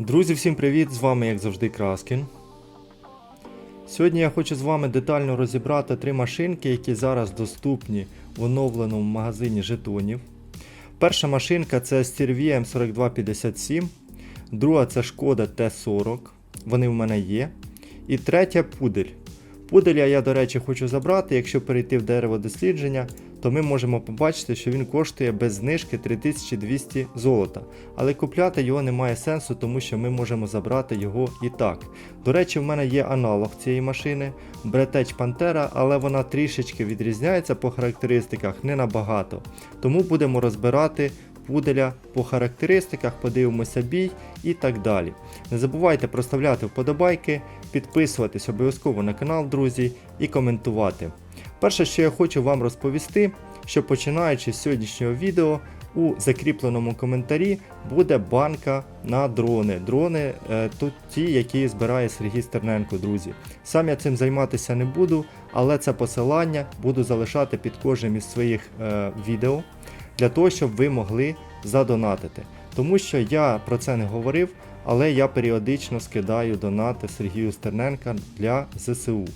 Друзі, всім привіт! З вами, як завжди, Краскін. Сьогодні я хочу з вами детально розібрати три машинки, які зараз доступні в оновленому магазині жетонів. Перша машинка це Stirvia M4257, друга це Шкода Т40, вони в мене є. І третя пудель. Пуделя я, до речі, хочу забрати. Якщо перейти в дерево дослідження, то ми можемо побачити, що він коштує без знижки 3200 золота. Але купляти його немає сенсу, тому що ми можемо забрати його і так. До речі, в мене є аналог цієї машини Bretech Pantera, але вона трішечки відрізняється по характеристиках не набагато. Тому будемо розбирати пуделя по характеристиках, подивимося бій і так далі. Не забувайте проставляти вподобайки, підписуватись обов'язково на канал, друзі, і коментувати. Перше, що я хочу вам розповісти, що починаючи з сьогоднішнього відео, у закріпленому коментарі буде банка на дрони. Дрони е, тут ті, які збирає Сергій Стерненко, друзі. Сам я цим займатися не буду, але це посилання буду залишати під кожним із своїх е, відео для того, щоб ви могли задонатити. Тому що я про це не говорив, але я періодично скидаю донати Сергію Стерненка для ЗСУ.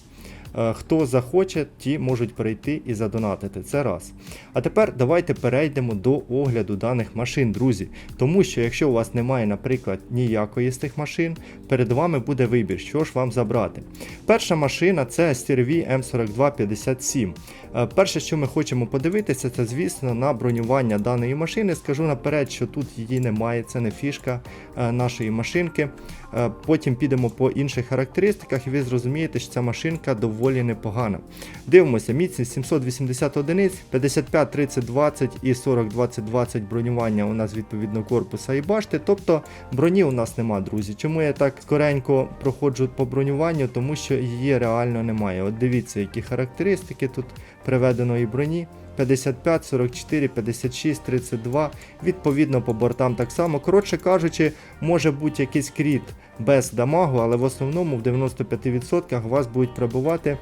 Е, Хто захоче, ті можуть перейти і задонатити. Це раз. А тепер давайте перейдемо до огляду даних машин, друзі. Тому що якщо у вас немає, наприклад, ніякої з тих машин, перед вами буде вибір, що ж вам забрати. Перша машина це Stirvie M4257. Е, Перше, що ми хочемо подивитися, це, звісно, на бронювання даної машини. Скажу наперед, що тут її немає, це не фішка е, нашої машинки. Е, Потім підемо по інших характеристиках, і ви зрозумієте, що ця машинка доволі непогана. Дивимося, міцність 780 одиниць, 55 30 20 і 40 20 20 бронювання у нас відповідно корпуса і башти. Тобто броні у нас нема, друзі. Чому я так скоренько проходжу по бронюванню? Тому що її реально немає. От дивіться, які характеристики тут приведеної броні. 55, 44, 56, 32. Відповідно по бортам так само. Коротше кажучи, може бути якийсь кріт без дамагу, але в основному в 95% вас будуть пробувати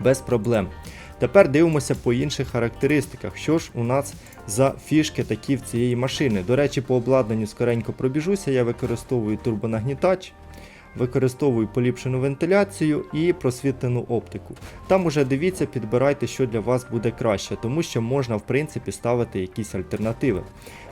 без проблем. Тепер дивимося по інших характеристиках. Що ж у нас за фішки такі в цієї машини? До речі, по обладнанню скоренько пробіжуся, я використовую турбонагнітач. Використовую поліпшену вентиляцію і просвітлену оптику. Там уже дивіться, підбирайте, що для вас буде краще, тому що можна в принципі ставити якісь альтернативи.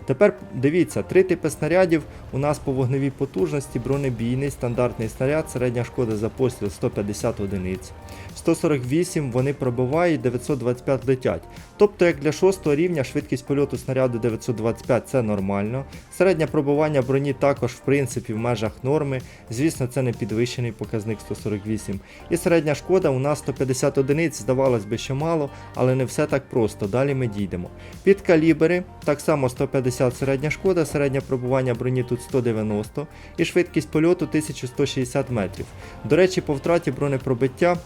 Тепер дивіться, три типи снарядів у нас по вогневій потужності, бронебійний, стандартний снаряд, середня шкода за постріл 150 одиниць. 148 вони пробивають, 925 летять. Тобто, як для 6 рівня швидкість польоту снаряду 925 це нормально. Середнє пробивання броні також в принципі в межах норми. Звісно, це не підвищений показник 148. І середня шкода у нас 150 одиниць, здавалось би, що мало, але не все так просто. Далі ми дійдемо. Під калібри, так само 150 середня шкода, середнє пробування броні тут 190 і швидкість польоту 1160 метрів. До речі, по втраті бронепробиття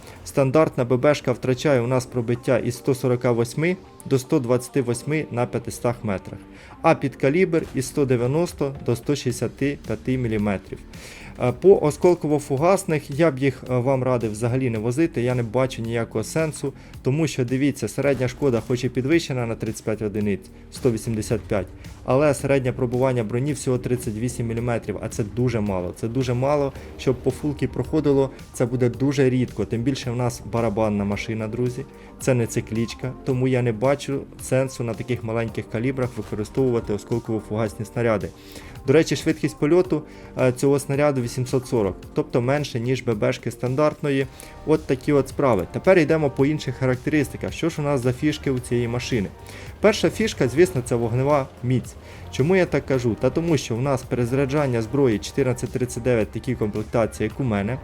стандартна ББшка втрачає у нас пробиття із 148 до 128 на 500 метрах, а під калібр із 190 до 165 мм. Е, По осколково-фугасних я б їх е, вам радив взагалі не возити, я не бачу ніякого сенсу, тому що дивіться, середня шкода хоч і підвищена на 35 одиниць 185, але середнє пробування броні всього 38 мм, а це дуже мало. Це дуже мало, щоб по фулки проходило, це буде дуже рідко. Тим більше в нас барабанна машина, друзі. Це не циклічка, тому я не бачу сенсу на таких маленьких калібрах використовувати осколково-фугасні снаряди. До речі, швидкість польоту е, цього снаряду 840, тобто менше, ніж ББшки стандартної. От такі от справи. Тепер йдемо по інших характеристиках. Що ж у нас за фішки у цієї машини? Перша фішка, звісно, це вогнева міць. Чому я так кажу? Та тому, що в нас перезаряджання зброї 1439 такі комплектації, як у мене.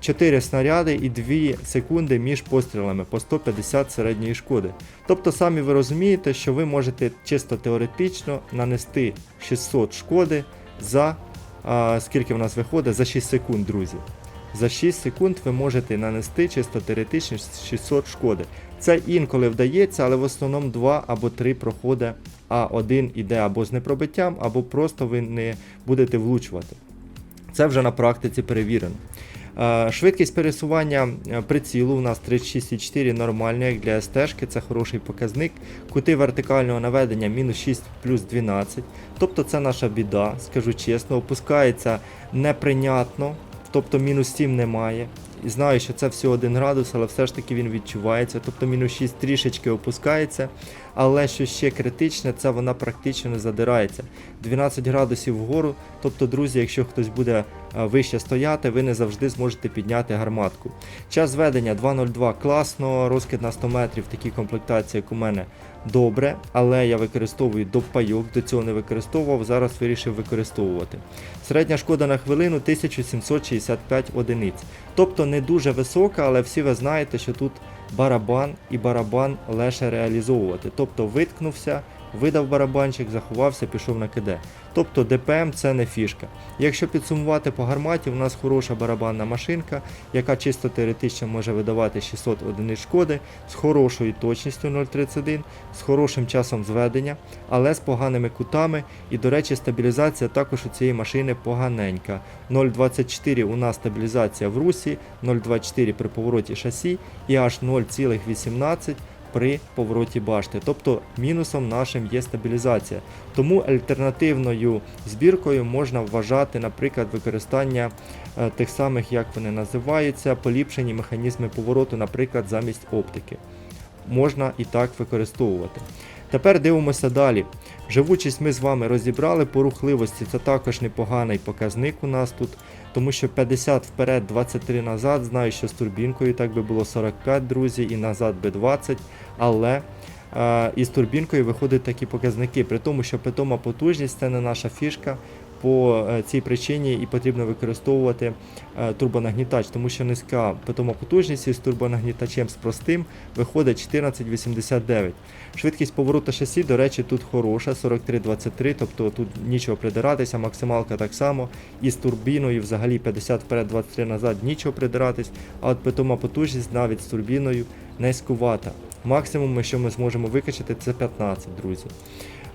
4 снаряди і 2 секунди між пострілами по 150 середньої шкоди. Тобто самі ви розумієте, що ви можете чисто теоретично нанести 600 шкоди за а, скільки в нас виходить? За 6 секунд, друзі. За 6 секунд ви можете нанести чисто теоретично 600 шкоди. Це інколи вдається, але в основному 2 або 3 проходи, а один іде або з непробиттям, або просто ви не будете влучувати. Це вже на практиці перевірено. Е, Швидкість пересування е, прицілу у нас 36,4 нормально, як для СТ-шки, це хороший показник. Кути вертикального наведення мінус 6 плюс 12. Тобто це наша біда, скажу чесно, опускається неприйнятно, тобто мінус 7 немає. І знаю, що це всього 1 градус, але все ж таки він відчувається. Тобто мінус 6 трішечки опускається. Але що ще критичне, це вона практично не задирається. 12 градусів вгору. Тобто, друзі, якщо хтось буде е, вище стояти, ви не завжди зможете підняти гарматку. Час зведення 2.02 класно, розкид на 100 метрів, такі комплектації, як у мене добре, але я використовую допайок, до цього не використовував, зараз вирішив використовувати. Середня шкода на хвилину 1765 одиниць. Тобто не дуже висока, але всі ви знаєте, що тут барабан і барабан леше реалізовувати. Тобто виткнувся, видав барабанчик, заховався, пішов на КД. Тобто ДПМ це не фішка. Якщо підсумувати по гарматі, у нас хороша барабанна машинка, яка чисто теоретично може видавати 600 одиниць шкоди з хорошою точністю 0,31, з хорошим часом зведення, але з поганими кутами. І, до речі, стабілізація також у цієї машини поганенька. 0,24 у нас стабілізація в русі, 0,24 при повороті шасі і аж 0,18 при повороті башти. Тобто мінусом нашим є стабілізація. Тому альтернативною збіркою можна вважати, наприклад, використання е, тих самих, як вони називаються, поліпшені механізми повороту, наприклад, замість оптики. Можна і так використовувати. Тепер дивимося далі. Живучість ми з вами розібрали по рухливості. Це також непоганий показник у нас тут, тому що 50 вперед, 23 назад. Знаю, що з турбінкою так би було 45, друзі, і назад би 20. Але е, із турбінкою виходять такі показники, при тому, що питома потужність це не наша фішка. По е, цій причині і потрібно використовувати е, турбонагнітач, тому що низька питома потужність із турбонагнітачем з простим виходить 14,89. Швидкість повороту шасі, до речі, тут хороша, 43,23, тобто тут нічого придиратися, максималка так само. І з турбіною взагалі 50 вперед, 23 назад нічого придиратись, а от питома потужність навіть з турбіною низькувата. Максимум, що ми зможемо викачати, це 15, друзі.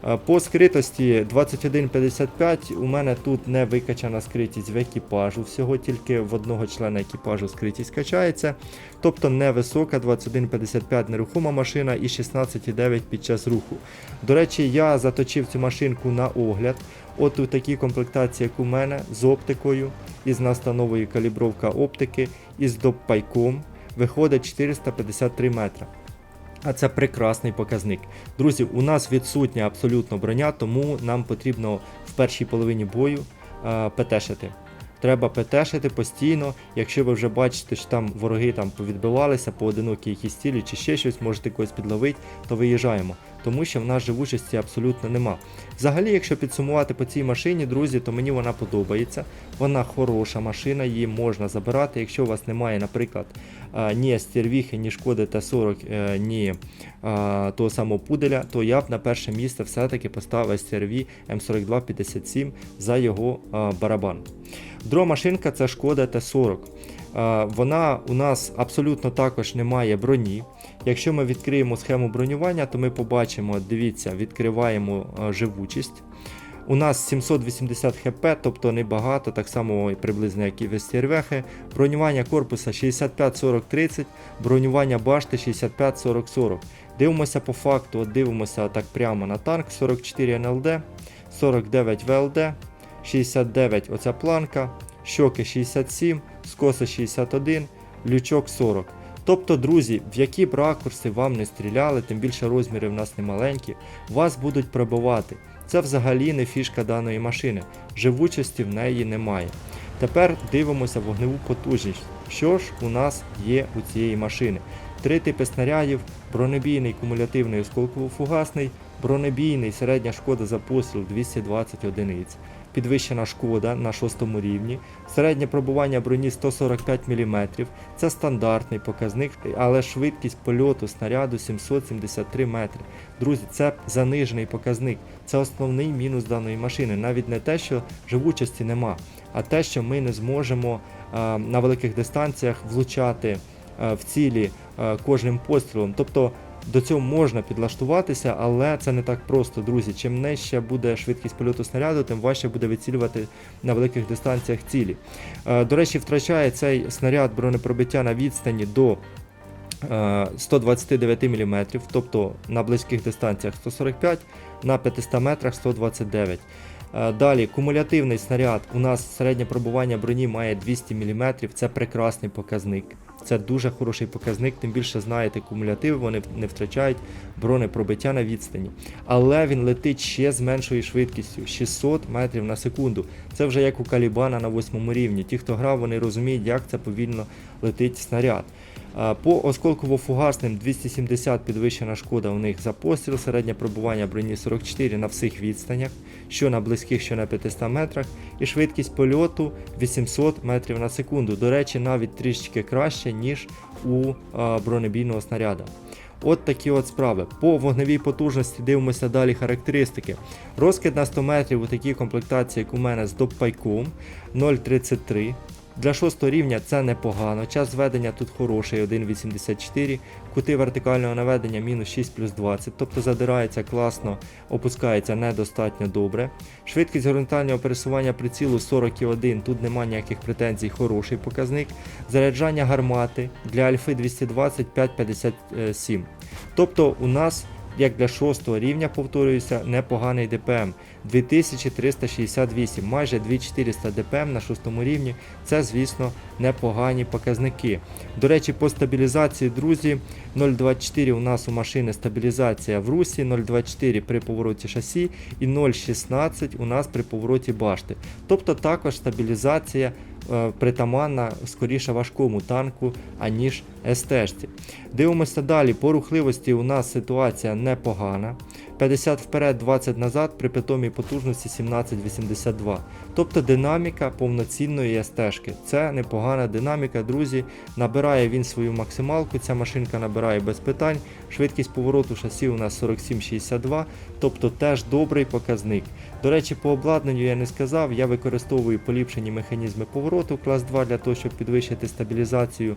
Е, По скритості 21.55 у мене тут не викачана скритість в екіпажу, всього тільки в одного члена екіпажу скритість качається. Тобто невисока, 21.55 нерухома машина і 16.9 під час руху. До речі, я заточив цю машинку на огляд. От у такій комплектації, як у мене, з оптикою, із настановою калібровка оптики, із допайком, виходить 453 метра. А це прекрасний показник. Друзі, у нас відсутня абсолютно броня, тому нам потрібно в першій половині бою е, ПТшити. Треба ПТшити постійно. Якщо ви вже бачите, що там вороги там повідбивалися, поодинокі якісь цілі чи ще щось, можете когось підловити, то виїжджаємо. Тому що в нас живучості абсолютно нема. Взагалі, якщо підсумувати по цій машині, друзі, то мені вона подобається. Вона хороша машина, її можна забирати. Якщо у вас немає, наприклад, ні стервіхи, ні шкоди Т-40, е, ні а, того самого пуделя, то я б на перше місце все-таки поставив STRV М4257 за його барабан. Друга машинка це шкода Т-40. Вона у нас абсолютно також не має броні. Якщо ми відкриємо схему бронювання, то ми побачимо, дивіться, відкриваємо живучість. У нас 780 хп, тобто небагато, так само приблизно як і в STRV. Бронювання корпуса 65-40-30, бронювання башти 65-40-40. Дивимося по факту, от дивимося так прямо на танк 44 НЛД, 49 ВЛД, 69 оця планка, щоки 67, скоси 61, лючок 40. Тобто, друзі, в які б ракурси вам не стріляли, тим більше розміри в нас не маленькі, вас будуть пробивати. Це взагалі не фішка даної машини, живучості в неї немає. Тепер дивимося вогневу потужність. Що ж у нас є у цієї машини? Три типи снарядів, бронебійний кумулятивний осколково-фугасний, бронебійний середня шкода за постріл 220 одиниць, підвищена шкода на шостому рівні, середнє пробування броні 145 мм, це стандартний показник, але швидкість польоту снаряду 773 метри. Друзі, це занижений показник. Це основний мінус даної машини. Навіть не те, що живучості нема, а те, що ми не зможемо е, на великих дистанціях влучати е, в цілі е, кожним пострілом. Тобто До цього можна підлаштуватися, але це не так просто, друзі. Чим нижча буде швидкість польоту снаряду, тим важче буде вицілювати на великих дистанціях цілі. Е, До речі, втрачає цей снаряд бронепробиття на відстані до е, 129 мм, тобто на близьких дистанціях 145, на 500 метрах 129. Е, Далі, кумулятивний снаряд. У нас середнє пробування броні має 200 мм, це прекрасний показник. Це дуже хороший показник, тим більше знаєте, кумулятиви вони не втрачають бронепробиття на відстані. Але він летить ще з меншою швидкістю 600 метрів на секунду. Це вже як у Калібана на восьмому рівні. Ті, хто грав, вони розуміють, як це повільно летить снаряд. По осколково-фугасним 270 підвищена шкода у них за постріл, середнє пробування броні 44 на всіх відстанях, що на близьких, що на 500 метрах, і швидкість польоту 800 метрів на секунду. До речі, навіть трішечки краще, ніж у бронебійного снаряда. От такі от справи. По вогневій потужності дивимося далі характеристики. Розкид на 100 метрів у такій комплектації, як у мене з доппайком 0,33. Для 6 рівня це непогано. Час зведення тут хороший 1,84. Кути вертикального наведення мінус 6 плюс 20, тобто задирається класно, опускається недостатньо добре. Швидкість горизонтального пересування прицілу 41, тут немає ніяких претензій, хороший показник. Заряджання гармати для альфи 220 5,57. Тобто у нас як для 6 рівня, повторююся, непоганий ДПМ. 2368, майже 2400 ДПМ на 6 рівні. Це, звісно, непогані показники. До речі, по стабілізації, друзі, 0,24 у нас у машини стабілізація в русі, 0,24 при повороті шасі і 0,16 у нас при повороті башти. Тобто також стабілізація притаманна скоріше важкому танку, аніж СТ-шці. Дивимося далі. По рухливості у нас ситуація непогана. 50 вперед, 20 назад при питомій потужності 17,82. Тобто динаміка повноцінної СТ-шки. Це непогана динаміка, друзі. Набирає він свою максималку, ця машинка набирає без питань. Швидкість повороту шасі у нас 47,62, тобто теж добрий показник. До речі, по обладнанню я не сказав, я використовую поліпшені механізми повороту клас 2 для того, щоб підвищити стабілізацію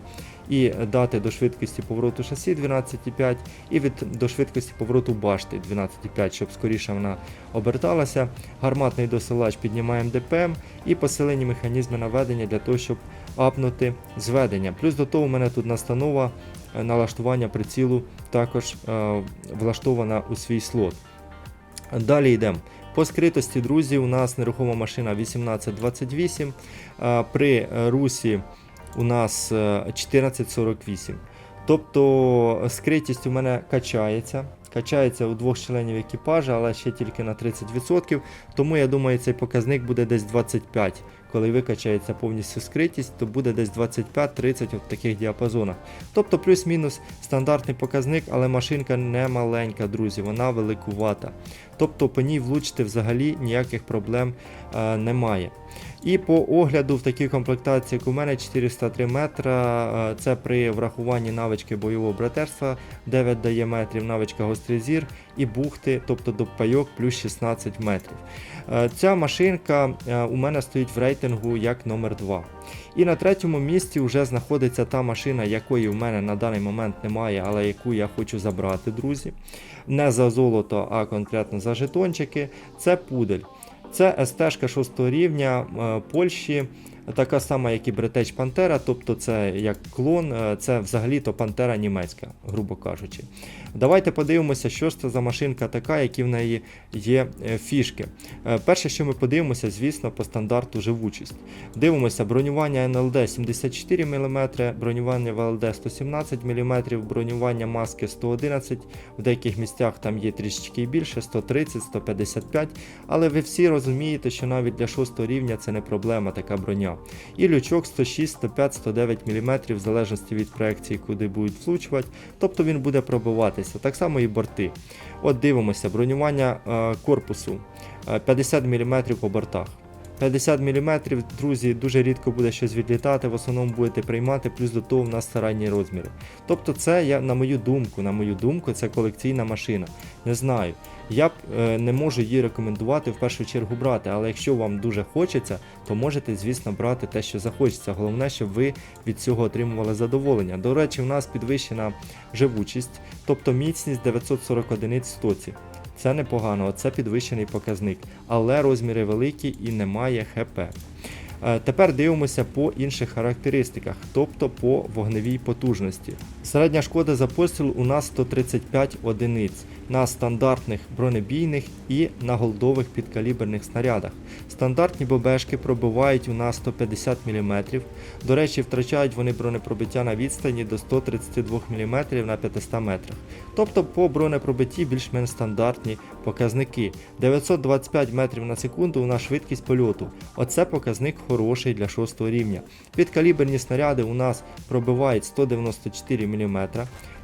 і дати до швидкості повороту шасі 12,5 і від до швидкості повороту башти 12,5, щоб скоріше вона оберталася. Гарматний досилач піднімаємо ДПМ і посилені механізми наведення для того, щоб апнути зведення. Плюс до того у мене тут настанова е, налаштування прицілу також е, влаштована у свій слот. Далі йдемо. По скритості, друзі, у нас нерухома машина 1828. При е, русі у нас е, 1448. Тобто скритість у мене качається. Качається у двох членів екіпажа, але ще тільки на 30%. Тому я думаю, цей показник буде десь 25. Коли викачається повністю скритість, то буде десь 25-30 в таких діапазонах. Тобто плюс-мінус стандартний показник, але машинка не маленька, друзі, вона великувата. Тобто по ній влучити взагалі ніяких проблем е, немає. І по огляду в такій комплектації, як у мене 403 метра, е, це при врахуванні навички бойового братерства 9 дає метрів, навичка гострий зір і бухти, тобто до пайок плюс 16 метрів. Е, Ця машинка е, у мене стоїть в рейтингу як номер 2. І на третьому місці вже знаходиться та машина, якої в мене на даний момент немає, але яку я хочу забрати, друзі. Не за золото, а конкретно за жетончики. Це пудель. Це СТ 6 рівня е, Польщі, така сама, як і Бретеч Пантера, тобто це як клон, е, це взагалі-то Пантера німецька, грубо кажучи. Давайте подивимося, що ж це за машинка така, які в неї є е, фішки. Е, Перше, що ми подивимося, звісно, по стандарту живучість. Дивимося, бронювання НЛД 74 мм, бронювання ВЛД 117 мм, бронювання маски 111 в деяких місцях там є трішечки більше, 130, 155, але ви всі розумієте, що навіть для 6 рівня це не проблема така броня. І лючок 106, 105, 109 мм, в залежності від проекції, куди будуть влучувати, тобто він буде пробиватися. Так само і борти. От дивимося, бронювання е, корпусу е, 50 мм по бортах. 50 мм, друзі, дуже рідко буде щось відлітати, в основному будете приймати, плюс до того в нас середні розміри. Тобто, це я на мою думку, на мою думку, це колекційна машина. Не знаю. Я б е, не можу її рекомендувати в першу чергу брати, але якщо вам дуже хочеться, то можете, звісно, брати те, що захочеться. Головне, щоб ви від цього отримували задоволення. До речі, у нас підвищена живучість, тобто міцність 940 одиниць в стоці. Це непогано, це підвищений показник, але розміри великі і немає ХП. Е, Тепер дивимося по інших характеристиках, тобто по вогневій потужності. Середня шкода за постріл у нас 135 одиниць на стандартних бронебійних і на голдових підкаліберних снарядах. Стандартні бобешки пробивають у нас 150 мм. До речі, втрачають вони бронепробиття на відстані до 132 мм на 500 метрах. Тобто по бронепробитті більш-менш стандартні показники. 925 метрів на секунду у нас швидкість польоту. Оце показник хороший для 6 рівня. Підкаліберні снаряди у нас пробивають 194 мм.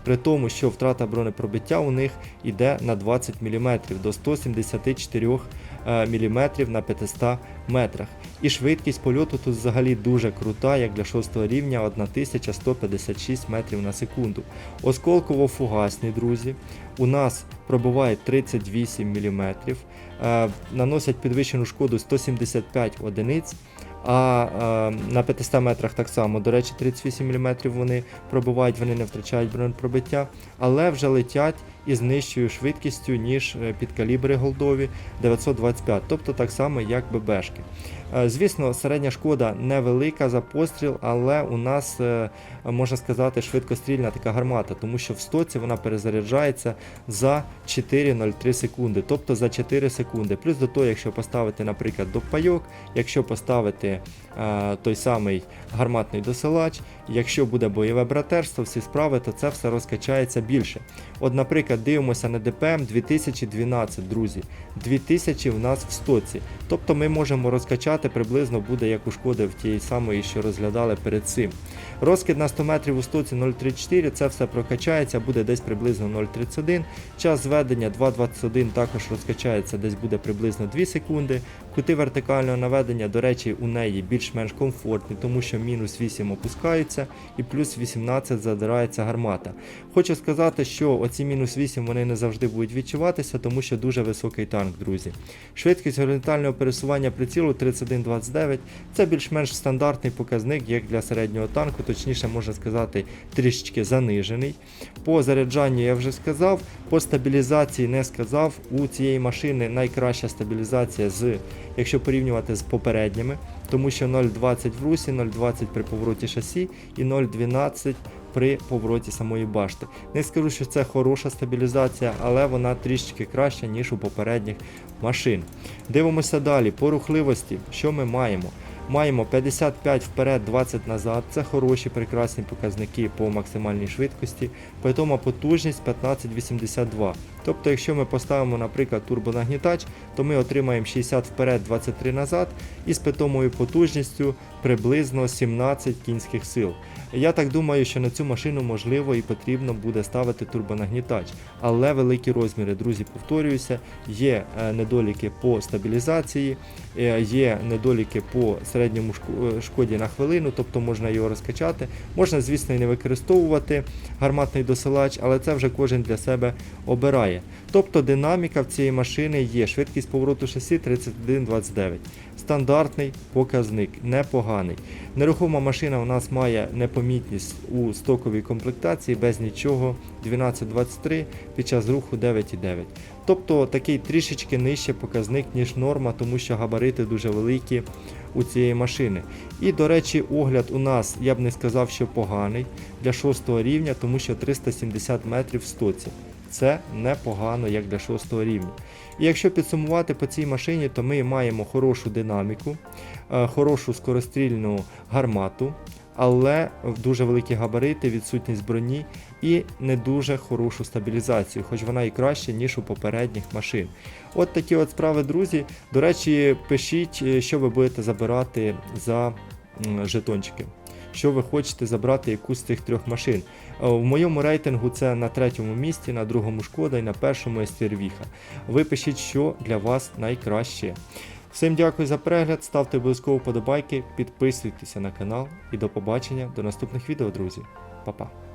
При тому, що втрата бронепробиття у них йде на 20 мм до 174 мм на 500 метрах. І швидкість польоту тут взагалі дуже крута, як для 6 рівня 1156 метрів на секунду. Осколково-фугасні, друзі, у нас пробивають 38 мм, наносять підвищену шкоду 175 одиниць. А е, на 500 метрах так само, до речі, 38 мм вони пробивають, вони не втрачають бронепробиття, але вже летять із нижчою швидкістю, ніж е, підкалібри голдові 925, тобто так само, як ББшки. Е, звісно, середня шкода невелика за постріл, але у нас, е, можна сказати, швидкострільна така гармата, тому що в стоці вона перезаряджається за 4,03 секунди, тобто за 4 секунди. Плюс до того, якщо поставити, наприклад, допайок, якщо поставити той самий гарматний досилач, якщо буде бойове братерство, всі справи, то це все розкачається більше. От, наприклад, дивимося на ДПМ 2012, друзі. 2000 в нас в стоці. Тобто ми можемо розкачати приблизно буде як у шкоди в тієї самої, що розглядали перед цим. Розкид на 100 метрів у стоці 0,34, це все прокачається, буде десь приблизно 0,31. Час зведення 2,21 також розкачається, десь буде приблизно 2 секунди. Кути вертикального наведення, до речі, у неї більш-менш комфортні, тому що мінус 8 опускаються і плюс 18 задирається гармата. Хочу сказати, що оці мінус 8 вони не завжди будуть відчуватися, тому що дуже високий танк, друзі. Швидкість горизонтального пересування прицілу 31,29 це більш-менш стандартний показник, як для середнього танку, точніше можна сказати, трішечки занижений. По заряджанню я вже сказав, по стабілізації не сказав. У цієї машини найкраща стабілізація з, якщо порівнювати з попередніми, тому що 0,20 в русі, 0,20 при повороті шасі і 0,12 при повороті самої башти. Не скажу, що це хороша стабілізація, але вона трішечки краща, ніж у попередніх машин. Дивимося далі. По рухливості, що ми маємо? Маємо 55 вперед, 20 назад. Це хороші прекрасні показники по максимальній швидкості. Питома потужність 1582. Тобто, якщо ми поставимо, наприклад, турбонагнітач, то ми отримаємо 60 вперед, 23 назад і з питомою потужністю приблизно 17 кінських сил. Я так думаю, що на цю машину можливо і потрібно буде ставити турбонагнітач, але великі розміри, друзі, повторююся, є е, недоліки по стабілізації, е, є недоліки по середньому е, шкоді на хвилину, тобто можна його розкачати. Можна, звісно, і не використовувати гарматний досилач, але це вже кожен для себе обирає. Тобто динаміка в цієї машини є. Швидкість повороту шасі 31,29. Стандартний показник, непоганий. Нерухома машина у нас має непомітність у стоковій комплектації без нічого 12,23 під час руху 9,9. Тобто такий трішечки нижче показник, ніж норма, тому що габарити дуже великі у цієї машини. І, до речі, огляд у нас, я б не сказав, що поганий для 6 рівня, тому що 370 метрів в стоці. Це непогано як для 6 рівня. І якщо підсумувати по цій машині, то ми маємо хорошу динаміку, е, хорошу скорострільну гармату, але дуже великі габарити, відсутність броні і не дуже хорошу стабілізацію, хоч вона і краще, ніж у попередніх машин. От такі от справи, друзі. До речі, пишіть, е, що ви будете забирати за жетончики. Що ви хочете забрати якусь з цих трьох машин. Е, В моєму рейтингу це на третьому місці, на другому шкода і на першому естервіха. Випишіть, Ви пишіть, що для вас найкраще. Всім дякую за перегляд, ставте обов'язково вподобайки, підписуйтеся на канал і до побачення до наступних відео, друзі. Па-па.